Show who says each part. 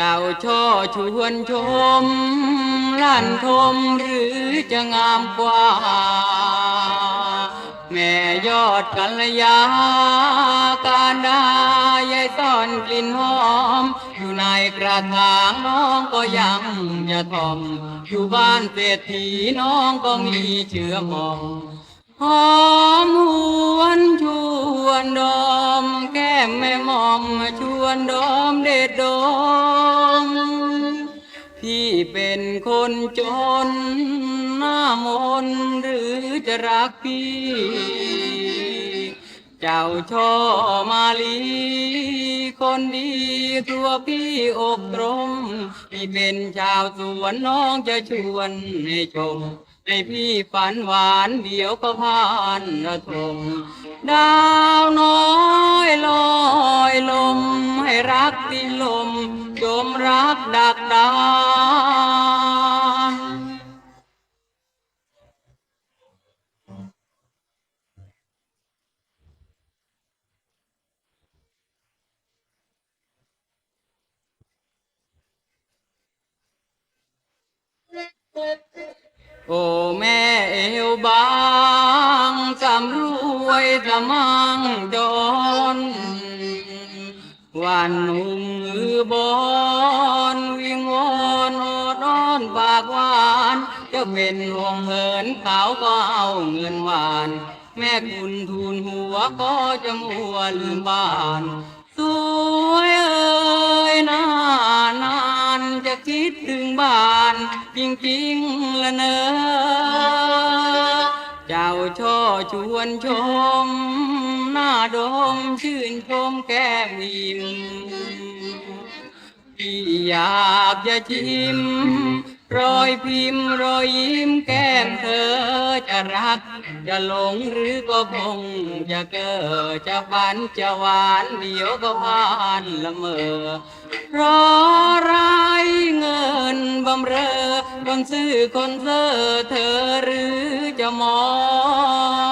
Speaker 1: เจ้าช่อชวนชมลั่นทมหรือจะงามกว่า แม่ยอดกัลยาการดายายซ่อนกลิ่นหอม อยู่ในกระถางน้องก็ยังอย่าทอม อยู่บ้านเศรษฐีน้องก็มีเชื้อมองหอม ม่หมอมชวนดอมเด็ดดมพี่เป็นคนจนหน้ามนหรือจะรักพี่ เจ้าช่อมาลีคนดีตัวพี่อกตรงพี่เป็นชาวสวนน้องจะชวนให้ชมให้พี่ฝันหวานเดี๋ยวก็ผ่านระทมดาวน้อยลอยลม ให้รักที่ลม จมรักดักดานโอ้แม่เอวบางสำรวยสมังจน วันหนุ่มมือบอนวิงวอนอดอ้อนปากหวานจะเป็นห่วงเหินขาก็เอาเงินหวาน แม่คุณทูลหัวก็จะมัวลืมบ้านสวยเอ่ยนานานจะคิดถึงบ้าน จริงๆละเนอเจ้าช่อชวนชม ดมชื่นชมแก้มยิ้มพี่อยากจะชิมรอยพิมพ์รอยยิ้มแก้มเธอจะรัก จะหลงหรือก็คงจะเกิดจะฝันจะหวานเดี๋ยวก็ผ่านละเมอรอไรเงินบำเรอคนซื้อคนเซอเธอหรือจะมอง